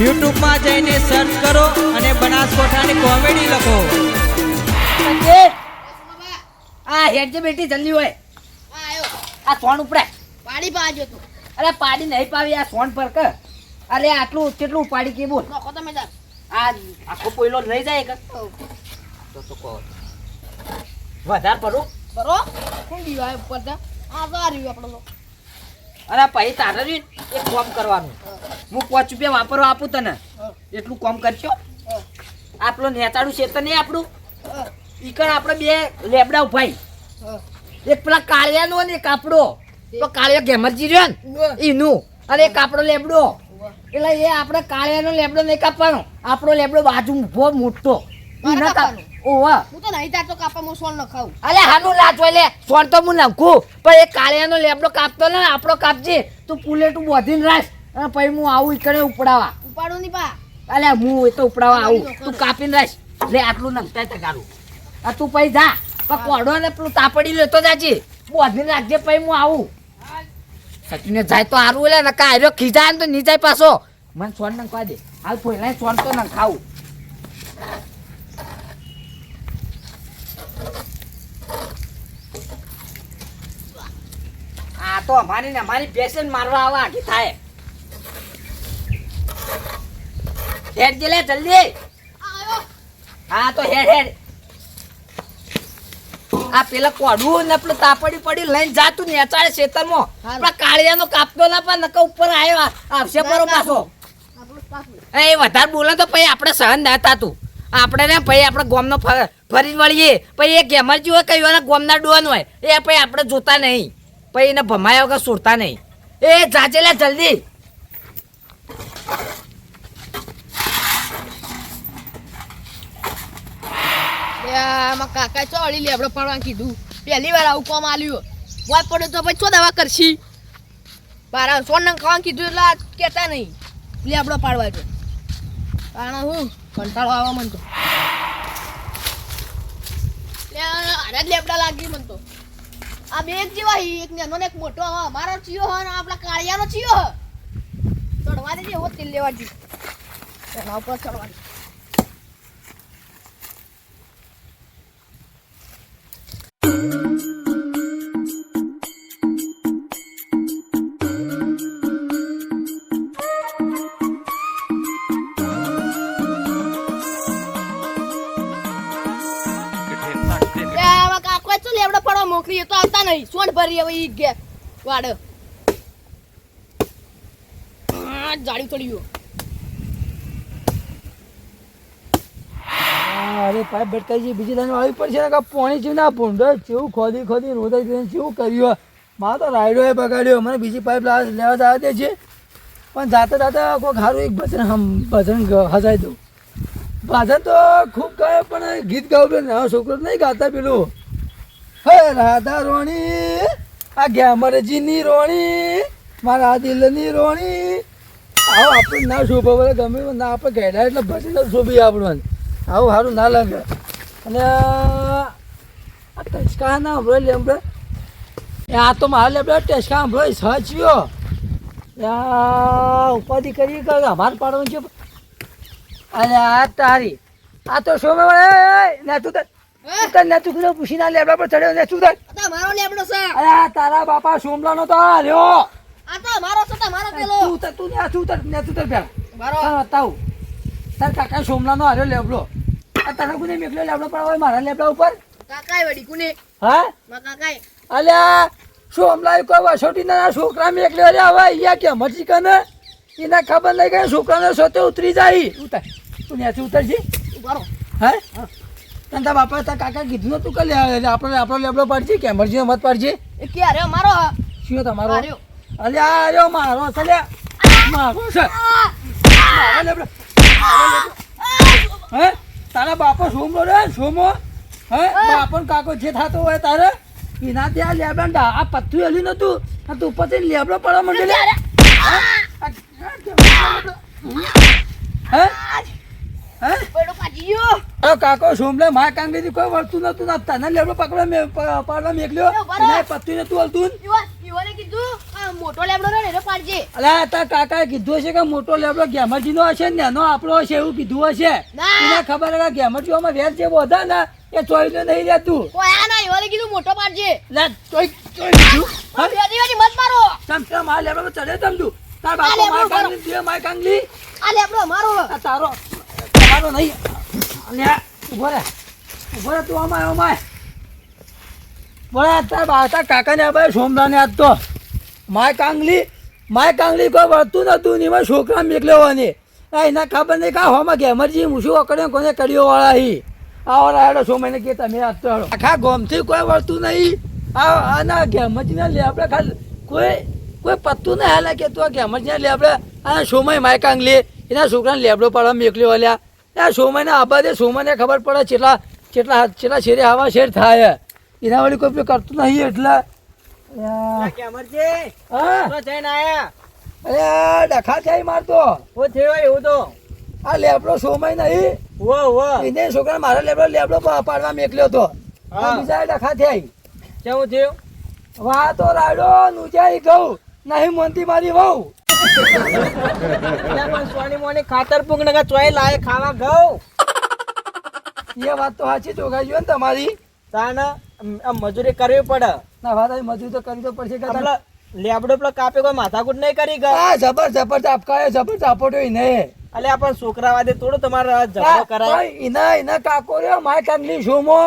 યુટ્યુબમાં જઈને સર્ચ કરો અને બનાસકોઠાની કોમેડી લખો. આ હેડ જે બેટી જલ્દી હોય. આયો આ સોન ઉપડે. પાડી પાજો તું. અરે પાડી નહીં પાવી આ સોન પર કર. અરે આટલું કેટલું ઉપાડી કે બોલ. નખો તમે તાર. આ આખો પોયલો લઈ જાય કે તો તો કહો. વધાર પડું. બરો? કોણ દીવા ઉપર તા આ વાર આ આપણો અરે પછી તારે જ એક કોમ કરવાનું. હું પાંચ રૂપિયા વાપરવા આપું તને. એટલું કોમ કરશો હા. આપણું નેતાડું છે તો નહીં આપણું? ઈકણ આપણે બે લેબડા ઉભાઈ એક પેલા કાળિયાનો એક આપણો. તો કાળિયા ઘેમરજી રહ્યો ને. એનું અને એક આપણો લેબડો. એટલે એ આપણે કાળિયાનો લેબડો નહીં કાપવાનો. આપણો લેબડો બાજુ ઊભો મોટો. ન? ઓવા. હું તો નહીં તારતો કાપા હું સોન ન ખાઉં. અલે હાનું લાચ હોય લે. સોન તો હું નાખું. પણ એ કાળિયાનો લેબડો કાપતો ને આપણો કાપજે. તું પુલેટું બોધીને રાખ. અને પછી હું આવું ઈકડે ઉપડાવા. ઉપાડું નહીં પા. અલે હું એ તો ઉપડાવા આવું. તું કાપીને રાખ. લે આટલું નખતા તગારું આ તું પછી જા. પણ કોડો ને પેલું તાપડી લેતો જાજે. બોધીને રાખજે પછી હું આવું. સચીને જાય તો સારું એટલે નકા આર્યો ખીજાય ને તો ની જાય પાછો. મને સોન નંખવા દે. હાલ પહેલા સોન તો નંખાવું. તો અમારી ને અમારી પેશન મારવા આવા આખી થાય. હેડ જે લે જલ્દી. હા તો હેડ હેડ. આ પેલા કોડું ને પેલું તાપડી પડી લઈને જાતું ને અચાડે ખેતરમાં. પેલા કાળિયાનો કાપતો ના પણ નકા ઉપર આવ્યો આવશે પરો પાછો. એ વધારે બોલે તો પછી આપણે સહન ના થતું. આપણે ને પછી આપણે ગોમનો ફરી વળીએ. પછી એ ગેમરજી હોય કઈ હોય ગોમના ડોન હોય એ પછી આપણે જોતા નહીં. પછી એને ભમાયા વગર સુરતા નહીં. એ જાજે લે જલ્દી કાકા ચો લે લેબડો પાડવા કીધું. પહેલી વાર આવું કોમ આલ્યું. વાત પડ્યો તો પછી ચો દવા કરશી? બારા સોન ને ખાવા કીધું એટલે આ કહેતા નહીં. લેબડો પાડવા જો પાણા હું? કંટાળો આવવા મન તો. લે, જ લેબડા લાગી મન તો. આ બે એક જેવા હી, એક નાનો ને એક મોટો હા મારો ચિયો હા ને આપણા કાળિયાનો ચિયો હ. ચડવા દેજે હો તેલ લેવા જઈ એના ઉપર ચડવા મોકલી એ તો આવતા નહીં. સોન ભરી હવે ઈ ગે વાડ. જાળી ચડી ગયો. અરે પાઇપ ભટકાઈ છે બીજી લાઈન વાળી પડશે ને પાણી છે ના ભૂંડો જેવું ખોદી ખોદી ગયું જેવું કર્યું? મારે તો રાયડો એ બગાડ્યો. મને બીજી પાઇપ લાવ- જવા દે છે. પણ જાતે જાતે કોઈ સારું એક ભજન ભજન હસાઈ દઉં. ભજન તો ખૂબ ગાય પણ ગીત ગાવું પેલું નાનો છોકરો નહીં ગાતા પેલું? હે રાધા રોણી આ ગેમરજીની રોણી મારા દિલની રોણી આવો આપણે ના શોભા ગમે ના આપણે ઘેડા એટલે ભજન શોભી આપણને આવું સારું ના લાગે અને આ ટચકા ના હમણાં લે એ આ તો મારે લેમડે ટચકા હમણાં સચ્યો ઉપાધિ કરી આભાર પાડવાનું છે અરે આ તારી આ તો શોભે ના તું તર તું કીધું પૂછી ના લેબડા પર ચડ્યો ને તું આ તો મારો લેબડો છે. અરે તારા બાપા સોમલાનો તો હાલ્યો આ તો મારો છે તો મારો પેલો. તું તર તું ને તું તર ને તું તર પેલા મારો હા બતાવું તાર કાકા સોમલાનો હાર્યો લેબડો. આ તને કોને મેકલ્યો લેબડો પડાવે મારા લેબડા ઉપર? કાકાએ વળી કોને? હા? મા કાકાએ. અલ્યા સોમલા કોઈ વસોટી ના છોકરા મેકલ્યો રે હવે અહીંયા કે મરજી કને? એને ખબર નહીં કે છોકરાને સોતે ઉતરી જાય. ઉતર. તું ત્યાંથી ઉતરજી. હે. તને તારા બાપા તારા કાકા કીધું નતું કે લે આપણે આપણો લેબડો પાડજી કે મરજી મત પાડજી? એ કે અરે મારો. શું તમારો? અરે આ આર્યો મારો છે લે. મારો છે. મારો લેબડો. હે? તારા બાપો સોમો રે સોમો? હે? બાપો કાકો જે થતો હોય તારે એના ત્યાં લેબડા આ પથ્થું એલી નતું. આ તું ઉપરથી લેબડો પડવા માંડે લે. હે? કાકો સોમલે મા કાંગેથી કોઈ વળતું નતું ના તને લેબડો પકડો મે પાડવા મેકલ્યો? ના પત્તી નતું હલતું ઈવા કીધું મોટો લેબડો ને એને પાડજે. અલ્યા તા કાકાએ કીધું હશે કે મોટો લેબડો ગેમરજીનો હશે ને એનો આપણો હશે એવું કીધું હશે. તને ખબર હે ગેમરજી ઓમાં વેર જે બધા ને એ ચોઈલો નહીં રહેતું આ ના એવાલે કીધું મોટો પાડજે. લે ચોઈ ચોઈ કીધું? બેટી બેટી મત મારો. તમ તમ આ લેબડો ચડે તમ તું. તાર બાપો કરો. કાંગલી દે માય કાંગલી આ લેબડો મારો આ તારો. તમારો નહીં. અલ્યા ઊભો રે. ઊભો રે તું અમાય અમાય. બોલે, તાર બા કાકાને આપણે સોમદાને આજ તો. માય કાંગલી માય કાંગલી કોઈ વળતું નતું, ને એમાં છોકરા મેકલેવાની આ એના ખબર નહીં કાં હોમાં ગેમરજી મૂછું અકડ્યો કોને કર્યો વાળા હી. આવો રાયડો છો મને કે તમે આજ તો. આખા ગોમથી કોઈ વળતું નહીં. આ આના ઘેમરજીને લે આપણે ખાલી કોઈ કોઈ પત્તું નહીં હાલે કે તું આ ગેમરજીને લે આપણે આ સોમય માય કાંગલી, એના છોકરાને લેબડો પાડવા મેકલ્યો વાલ્યા આ સોમયને આબાદે સોમાને ખબર પડે કેટલા કેટલા કેટલા શેરે આવા શેર થાય. એના વળી કોઈ કરતું નહીં એટલે. તો અરે ડખા થાય મારતો. હું થયો એવું તો. આ લેબડો સોમય નહીં. વો વો એને છોકરા મારા લેબડો લેબડો પાડવા મેકલ્યો હતો બીજા ડખા થાય કેવું થયું? વાહ તો રાડો નુજાઈ ગઉ. નહીં મોનતી મારી વહુ. સોની મોની ખાતર પૂગ નગર ચોય લાય ખાવા ઘઉં. એ વાત તો સાચી ચોખાઈ ને તમારી. તાન મજૂરી કરવી પડે. ના વાત મજૂરી તો કરવી તો પડશે કે લેબડો પેલા કાપે કોઈ માથાકૂટ નહીં કરી ગયા જબર જબર ચાપકાયો જબર ચાપોટો નહીં અલે આપણ છોકરા વાદે થોડો તમારે ઝઘડો કરાય. એના એના કાકો રહ્યો માય કાંગલી શોમો.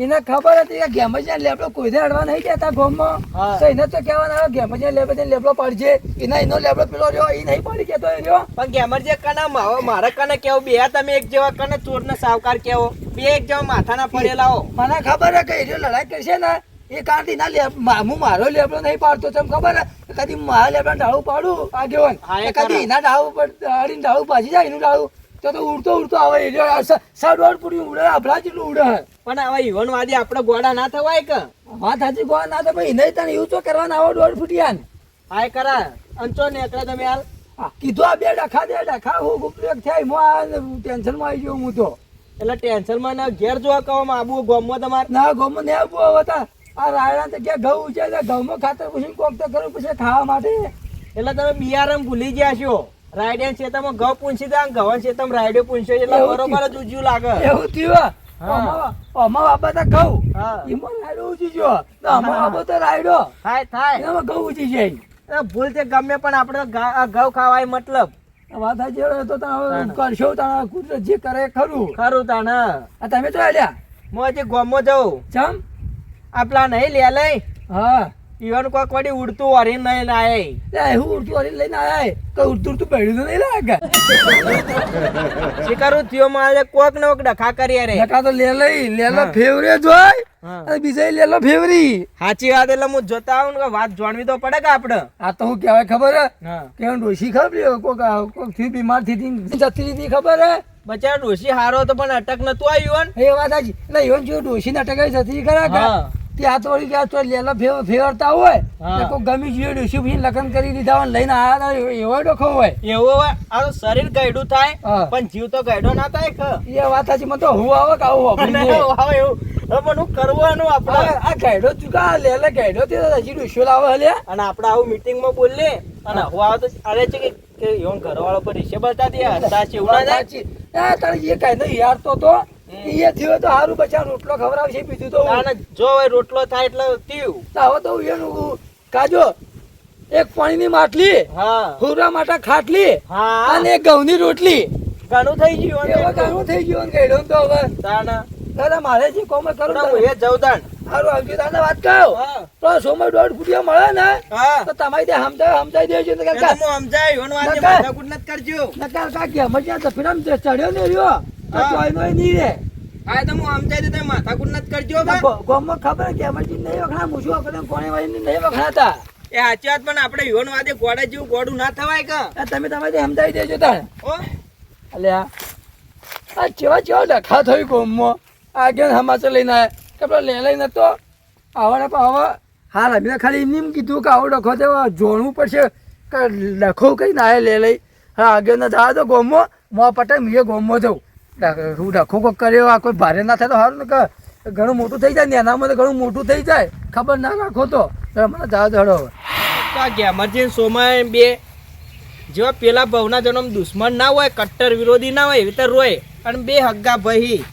એને ખબર હતી કે ગેમજિયા લેબડો કોઈને અડવા નહીં કેતા ગોમમાં. તો એને તો કહેવાના આવે ગેમજિયા લેબડો લેપડો પડજે. એના એનો લેબડો પેલો રહ્યો એ નહીં પડી કેતો રહ્યો. પણ ગેમરજી કના મારો મારા કને કેવો બે તમે એક જેવા કને ચોરને સાવકાર કેવો બે એક જેવા માથાના પડેલા હો. મને ખબર હે કે એ લડાઈ કરશે ને એ કાંતિ ના લે મા- મારો લેબડો નહીં પાડતો તમને ખબર હે? કદી મારા લેબડા ડાળું પાડું. આગેવાન કદી. એના ડાળું પર અડીને ડાળું પાછી જાય એનું ડાળું તો તો ઉડતો ઉડતો આવે. એ રહ્યો સાડ દોઢ પૂરી ઉડે. આભલા જેટલું ઉડે. પણ હવે યુવાન વાદી આપણે ગોડા ના થવાય કે? વાત સાચી ગોડા ના ભાઈ નહીં તને એવું તો કરવાના આવો દોઢ ફૂટિયા હાય કરા. અંચો ને એકલા તમે હાલ. કીધું આ બે ડખા દે ડખા. હું ગુપરેક થાય. હું ટેન્શનમાં આવી ગયો હું તો. એટલે ટેન્શનમાં ના ઘેર જોવા કહો આબુ ગોમમાં તમારે. ના ગમો ને આબુ હવે તા આ રાયડા તો ક્યાં ઘઉં છે? એટલે ઘઉંમાં ખાતર પૂછીને કોક તો કરવું પછી ખાવા માટે. એટલે તમે બિયારણ ભૂલી ગયા છો. રાયડિયા ખેતરમાં ઘઉં પૂંછી દે ઘઉં ખેતરમાં રાયડો પૂંછ્યો એટલે બરોબર જ ઉજ્યું લાગે. એવું થયું? અમા અમા બાપા તો ઘઉં. એમાં રાયડો ઉજી ગયો. અમા બાપા તો રાયડો. થાય થાય. એનામાં ઘઉં ઉજી જાય ભૂલ છે ગમે પણ આપણે ઘા- ઘઉં ખાવાય મતલબ. વાત સાચી તો તમે કરશો તારા કુદરત જે કરે ખરું. ખરું તાણા. તમે તો આલ્યા હું હજી ગોમમાં જાઉં. ચમ આપલા નહીં લે લઈ હા. ઈવન કોક વળી ઉડતું વરી નહીં લાય એ હું ઉડતું વાળી લઈને આય તો ઉડતું ઉડતું પડ્યું તો નહીં લાગે. શિકારો થયો મારે કોક ને કોક ડખા કરી રે. ડખા તો લે લઈ લેલો ફેવરે જોય અને બીજા લેલો ફેવરી. સાચી વાત એટલે હું જોતા આવું કે વાત જાણવી તો પડે કે આપણે આ તો હું કહેવાય ખબર હે? કે ડોશી ખબર કોક કોકથી બીમારથી જતી હતી ખબર હે? બચારા ડોશી હારો તો પણ અટક નતું આવ્યું એ વાત સાચી. એટલે ઈવન જો ડોશી ને અટકાઈ જતી ખરા ત્યાં તો ક્યાં તો લેલા ફેવ ફેવરતા હોય. એટલે ગમી ડોશી પછી લગ્ન કરી દીધા હોય લઈને આયા હતા એવો ડોખો હોય. એવો હોય આ શરીર ગયડું થાય પણ જીવ તો ગયડો ના થાય કે? એ વાત સાચી મને તો હું આવો કે આવું અને એવું. પણ હું કરવાનું આપણે આ ગાયડો ચૂકા લેલા ગાયડો તે હજી ડોશીઓ લાવે હલ્યા અને આપણે આવું મીટિંગમાં બોલીએ અને હું. આવો તો અરે છે કે કે યોન ઘરવાળો પર હિસ્સે બતા દે હસતા છે ઉડા જાય આ તારે એ કાંઈ નહીં યાર તો તો એ થયો તો સારું બચા રોટલો ખવડાવશે બીજું તો જો હવે રોટલો થાય એટલે તીવ તો હવે તો એનું કાજો એક પાણીની માટલી હા. હુરા માટે ખાટલી હા. અને એક ઘઉંની રોટલી. ઘણું થઈ ગયું એવા ઘણું થઈ ગયું ને તો હવે. તાના દાદા મારે જે કોમે કરું હું એ જવદાન. સારું આવજો દાદા વાત કહો તો સોમય દોઢ ફૂટિયા મળે ને તો તમારી ત્યાં સમજાય સમજાઈ દેજો ને કાકા. હું સમજાય કરજો. નકાર કાકી મજા તો તફીરામ ચડ્યો ને રહ્યો. તો હા. નહીં રે. હા તો હું સમજાય તમે માથાકૂટ નથી કરજો. ગામમાં ખબર કે નહીં વખણા મૂછું વખણે કોણે વાળી નહીં વખણાતા? એ સાચી વાત પણ આપણે ઈવન વાતે ગોડા જેવું ગોડું ના થવાય કે. તમે તમારી સમજાવી દેજો તાણ. ઓ અલ્યા આ જેવા જેવા ડખા થયું ગામમાં? આગળ સમાચાર લઈને આવ્યા કે પેલો લે લઈને તો આવવાના પણ હવે હા રમીને ખાલી એમને એમ કીધું કે આવો ડખો છે જોણવું પડશે. કે ડખો કઈ ના લે લઈ. હા આગળ ના થવા તો ગામમાં મો પટેલ મેં ગામમાં જવું હું ડખો કોક કર્યો, આ કોઈ ભારે ના થાય તો સારું ને કે ઘણું મોટું થઈ જાય ને એનામાં તો ઘણું મોટું થઈ જાય. ખબર ના રાખો તો મને જવા જડો ગેમરજીન સોમાં બે, જેવા પેલા ભવના જન્મ દુશ્મન ના હોય, કટ્ટર વિરોધી ના હોય, એવી તો રોય. અને બે હગ્ગા ભાઈ.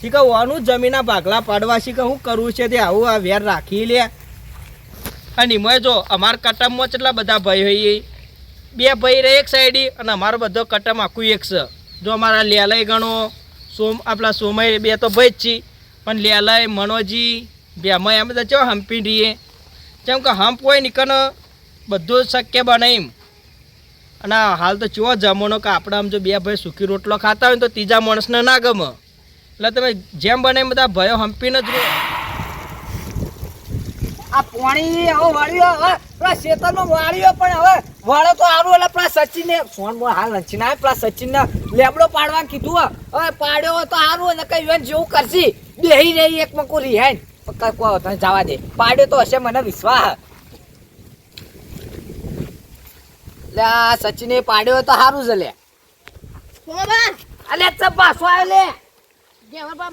શીખા વાનું જમીના ભાગલા પાડવા શીખા શું કરવું છે તે આવું આ વેર રાખી લે. અને એમાં જો, અમારા કટમમાં કેટલા બધા ભાઈ હોય બે ભાઈ રહે એક સાઈડ અને અમારો બધો કટમ આખું એક છે. જો અમારા લેલય ગણો, સોમ, આપણા સોમય બે તો ભાઈ જ છીએ પણ લેલય, મનોજી બે અમે બધા ચો હંપી રહીએ જેમ કે હંપ હોય નીકળ બધું શક્ય બને એમ. અને હાલ તો ચો જમવાનો કે આપણે આમ જો બે ભાઈ સૂકી રોટલો ખાતા હોય તો ત્રીજા માણસને ના ગમે. એટલે તમે જેમ બને બધા ભયો હંપીને જ રહો. આ પાણી હવે વાળ્યો હવે પેલા શેતરમાં વાળ્યો પણ હવે વાળો તો સારું એટલે પેલા સચિન ફોન હાલ નથી. ના પેલા સચિન ને લેબડો પાડવા કીધું હવે પાડ્યો તો સારું ને કઈ વેન જેવું કરશી. બેહી રહી એક મકો રિહાઈન. કહો તને જવા દે. પાડ્યો તો હશે મને વિશ્વાસ લે સચિને પાડ્યો તો સારું છે લે. અલે ચપ્પા લે?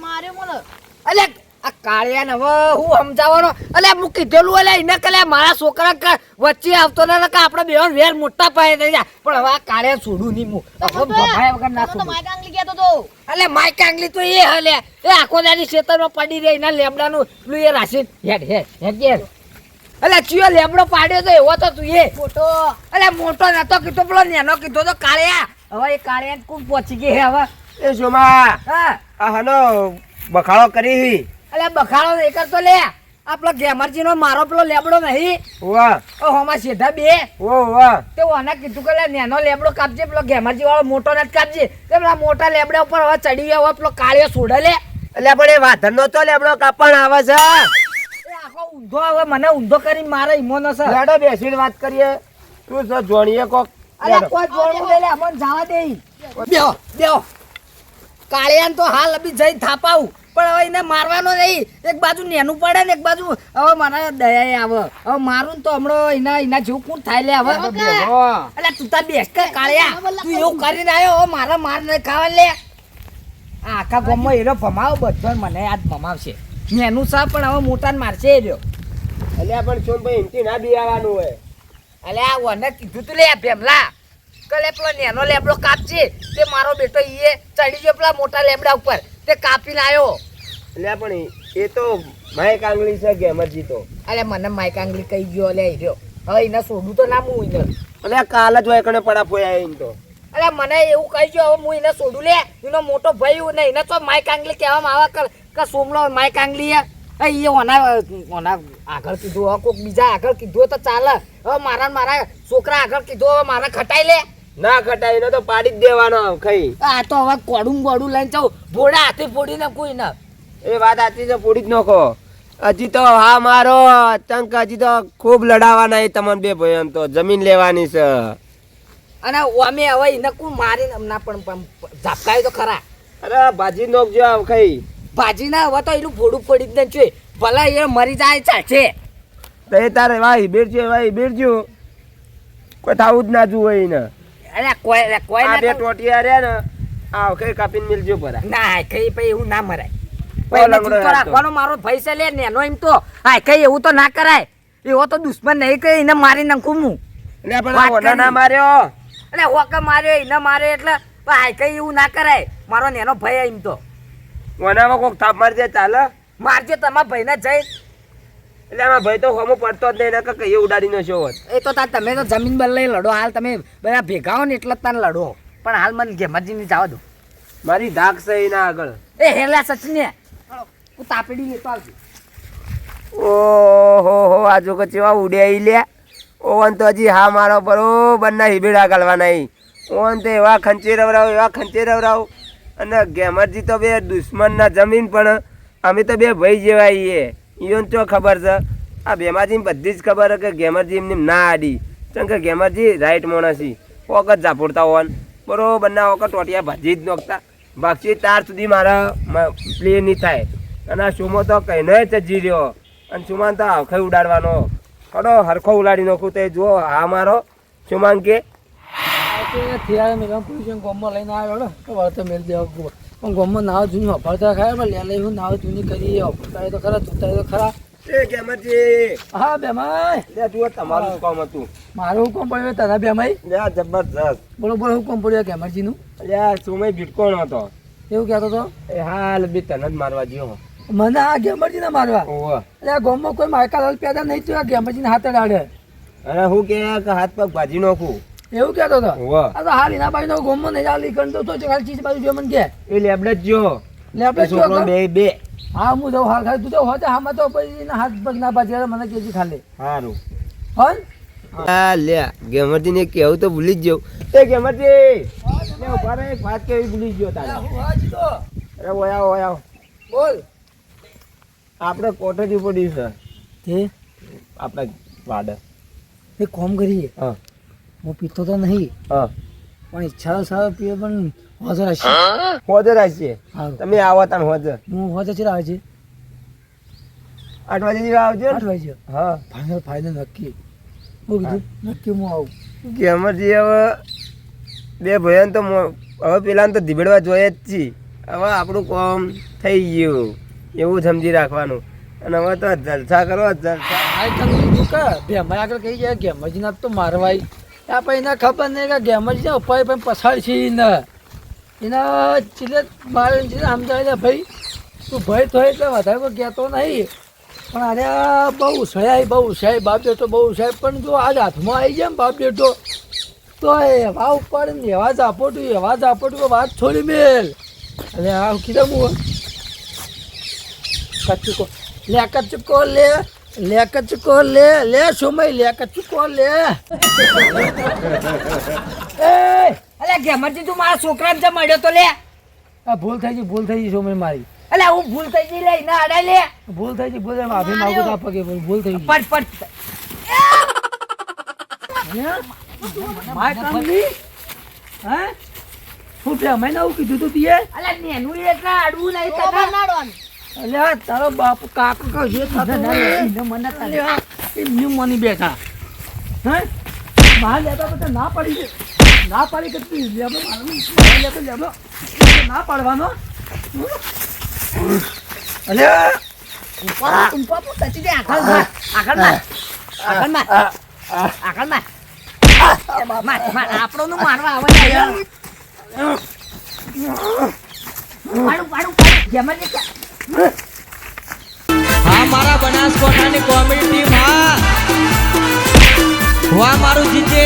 માર્યો મને. અલે આ કાળિયાને હવે હું સમજાવવાનો? અલે હું કીધેલું અલે એને કલે મારા છોકરા વચ્ચે આવતો ને કે આપણે બે વેર મોટા પાયે થઈ જાય. પણ હવે આ કાળિયા છોડું નહીં હું. હવે ભમાયા વગર ના તો છોડું. માય કાંગલી કહેતો તો. અલે માય કાંગલી તો એ હલે. એ આખો દાદી ખેતરમાં પડી રહી એના લેમડાનું પેલું એ રાશી હેડ હેડ હેડ હેડ. અલે ચિયો લેમડો પાડ્યો તો એવો તો તું એ. મોટો. અલે મોટો નતો કીધો પેલો નેનો કીધો તો કાળિયા. હવે એ કાળિયા કોણ પહોંચી ગઈ હે હવે? એ સોમા હા. આ બખાળો બખાડો કરી અલે બખાડો નહીં કરતો લે. આપલો પેલો ગેમરજી નો મારો પેલો લેબડો નહીં. વાહ ઓ હોમાં સીધા બે. ઓ વાહ તે ઓને કીધું કે લે નેનો લેબડો કાપજે પેલો ગેમરજી વાળો મોટો નથી કાપજે. તે પેલા મોટા લેબડા ઉપર હવે ચડી ગયો પેલો કાળિયો સોડે લે. એટલે પણ એ વાધર નો તો લેબડો કાપણ આવે છે. આખો ઊંધો હવે મને ઊંધો કરી મારે ઈમોનો છે. લેડો બેસીને વાત કરીએ. તું જો જોણીએ કોક. અલે કોઈ જોડવું દે લે અમન જવા દે બેહો બેહો. કાળિયાને તો હાલ અભી જઈ થાપાવું. પણ હવે એને મારવાનો નહીં એક બાજુ નેનું પડે ને એક બાજુ હવે મારા દયા આવે. હવે મારું ને તો હમણાં એના એના જેવું કોણ થાય લે હવે. એટલે તું તાર બેસ કર કાળિયા તું એવું કરીને આવ્યો હવે મારા માર નહીં ખાવા લે. આ આખા ગામમાં એનો ભમાવો બધો મને આજ ભમાવશે. નેનું સાહેબ પણ હવે મોટાને મારશે એ રહ્યો. એટલે પણ સોમ ભાઈ એમથી ના બિયાવાનું હોય. અલ્યા આ વને કીધું તું લે ભેમલા. કલે પેલો નેનો લેબડો કાપજે. તે મારો બેટો ઈએ ચડી ગયો પેલા મોટા લેબડા ઉપર. તે કાપી લાયો એટલે પણ એ તો માઈક કાંગલી છે ગેમરજી તો અરે મને માઈક આંગળી કહી ગયો લે રહ્યો હવે એને સોડું તો ના હું એને. અરે કાલ જ હોય કણે પડા પોયા એમ તો. અરે મને એવું કહી ગયો હવે હું એને સોડું લે. એનો મોટો ભાઈ ને એને તો માઈક આંગળી કહેવામાં આવે કર કે સોમલો માઈક આંગળી હે એ ઓના ઓના આગળ કીધું હવે કોઈક બીજા આગળ કીધું તો ચાલે. હવે મારા મારા છોકરા આગળ કીધું હવે મારા ખટાઈ લે. ના એનો તો પાડી જ દેવાનો ખાઈ. આ તો હવે કોડું કોડું લઈને જાઉં. ભોળા હાથે ફોડીને કોઈ ના એ વાત હાથી તો ફોડી જ નખો. હજી તો હા મારો ચંક હજી તો ખૂબ લડાવાના એ તમને બે ભાઈ એમ તો. જમીન લેવાની છે. અને અમે હવે એને કોણ મારીને ના પણ ઝાપકાય તો ખરા. અરે ભાજી નોખજો આવ ખાઈ. ભાજી ના હવે તો એનું ભોડું ફોડી જ ને છે. ભલા એ મરી જાય ચાલશે. તો એ તારે ભાઈ બેરજો ભાઈ બેરજો કોઈ થવું જ ના જુઓ એને. અરે કોઈ અરે કોઈ આ ના બે ટોટિયા રહ્યા ને આ કઈ કાપીને મિલજો પરા. ના કઈ પછી એવું ના મરાય. ઓ, પછી એને લંગડો જીવતો યાર તો. રાખવાનો મારો ભાઈ છે લે ને એમ તો. હા કઈ એવું તો ના કરાય. એવો તો દુશ્મન નહીં કઈ એને મારી નાખું હું. એટલે પણ ઓના ના માર્યો. એટલે હોકે માર્યો એને માર્યો એટલે હા કઈ એવું ના કરાય. મારો નેનો ભાઈ એમ તો. ઓનામાં કોક થાપ મારજે ચાલે મારજો તમારા ભાઈને જઈ. એટલે આમાં ભાઈ તો હમો પડતો જ નહીં ને કઈ ઉડાડીનો હોત એ તો તાર તમે તો જમીન બદલે લડો હાલ તમે બધા ભેગા હો ને એટલે જ તાને લડો. પણ હાલ મને ગેમરજીને જવા દો. મારી ધાક છે એના આગળ. એ હેલા સચિને. હું તાપડી લેતો આવજો. ઓહો હો આજુ કચેવા ઉડ્યા લે. ઓવન તો હજી હા મારો બરોબર ના હિબેડા ગાલવાના ઈ. ઓવન તો એવા ખંચે રવરાવ એવા ખંચે રવરાવ અને ગેમરજી તો બે દુશ્મન ના જમીન પણ અમે તો બે ભાઈ જેવા ઈએ ઈયોને તો ખબર છે? આ બેમાજી બધી જ ખબર કે ગેમરજી એમની ના આડી. કેમ કે ગેમરજી રાઈટ માણસી વખત ઝાપડતા હોન બરોબર, ના વખત ટોટિયા ભાજી જ નોખતા. ભાગશી તાર સુધી મારા પ્લે નહીં થાય. અને આ સુમો તો કહીને જ જી રહ્યો. અને સુમાન તો આખે ઉડાડવાનો. ખડો હરખો ઉડાડી નાખું તે જો હા મારો સુમાન કે થયા મેં ગોમમાં લઈને આવ્યો તો વળતો મેળ દેવા પણ ગામમાં નાવ જૂની વાપરતા ખાય પણ લે લઈ હું નાવ જૂની કરી વાપરતા તો ખરા જોતા તો ખરા. એ ગેમરજી હા બેમાઈ. લે જુઓ તમારું કામ હતું. મારું હુકમ પડ્યો તને બેમાઈ? લે જબરજસ્ત. બોલો બોલો હુકમ પડ્યો ગેમરજીનું લે સુમય ભીટકોણ હતો. એવું કહેતો તો? એ હાલ બી તને જ મારવા જ્યો. મને આ ગેમરજીને મારવા? ઓહો એટલે ગામમાં કોઈ માયકા લાલ પેદા નહીં થયો ગેમરજીને હાથે ડાડે અને હું કે હાથ પગ ભાજી નાખું. એવું કહેતો હતો? આ તો હાલ એના બાજુનો ગામમાં નહીં હાલ કંટો તો છે ખાલી ચીજ બાજુ જો મને કે. એ લેબડે જ જો. લે આપણે એ બે બે. હા હું જાઉં હાલ ખાલી. તું તો હોતે હામાં તો પછી એના હાથ પગ ના બાજે મને કેજી ખાલી. સારું હન? આ લે ગેમરજી ને કેવું તો ભૂલી જ ગયો એ ગેમરજી! લે ઊભા એક વાત કેવી ભૂલી જ ગયો તારે. અરે ઓયા ઓયા બોલ. આપણે કોટેજ પડી છે તે આપણે વાડ. એ કોમ કરીએ. હા. હું પીતો તો નહીં. હા. પણ ઈચ્છા સારો પીએ પણ હોજર હશે. હોજર હશે. તમે આવો તાણ હોજર. હું હોજર છે? આવજે આઠ વાગે જેવા આવજો. આઠ ને વાગે. હા. ફાઇનલ ફાઇનલ નક્કી. હું કીધું નક્કી હું આવું. ગેમરજી હવે બે ભયન તો હવે પેલા તો ધીબડવા જોઈએ જ છીએ હવે આપણું કોમ થઈ ગયું. એવું સમજી રાખવાનું. અને હવે તો જલસા કરો જલસા. ભેમાઈ આગળ કહી જાય ગેમરજીના તો મારવાય. આ પછી એને ખબર નહીં કે ગેમરજી ઉપર પણ પસાર છે ને એના ચીલે મારે સમજાય ને ભાઈ, તું ભય તો એટલે વધારે કોઈ કહેતો નહીં. પણ અરે બહુ ઉછળાય, બહુ ઉછળ્યા, બાપ બેટો બહુ ઉછળ્યા. પણ જો આજ હાથમાં આવી જાય ને બાપ બેટો, તો એવા ઉપર ને એવા આપોટું, એવા ઝાપોટું કે વાત છોડી મેલ. અરે આ કીધા હું. કચ્ચુકો લે કચ્ચુકો લે. લે કચ્ચુકો લે લે સુમય લે કચ્ચુકો લે. એ અલ્યા ગેમરજી તું મારા છોકરાને જે મળ્યો તો લે. આ ભૂલ થઈ ગઈ ભૂલ થઈ ગઈ સુમય મારી. અલ્યા હું ભૂલ થઈ ગઈ લે ના અડાય લે. ભૂલ થઈ ગઈ ભૂલ માફી માંગુ તા પગે ભૂલ થઈ ગઈ. પટ પટ માય કામ હે? હું મેં આવું કીધું તું તીએ? અલ્યા નેનું એટલે અડવું નહીં તો તને. અલ્યા તારો બાપ કાકો કહો અલ્યા એમની મની બેઠા. હે? બહાર લેતા બધા ના પડી છે ના પાડી કે તું લેબો લેતો લેબો ના પાડવાનો. અલ્યા. દે આગળ માર આગળ માર આગળ માર. માર. માર આપણો નું મારવા આવે પાડું પાડું પાડું કે હા મારા બનાસકાંઠાની કોમેડી ટીમ હા મારું જીજે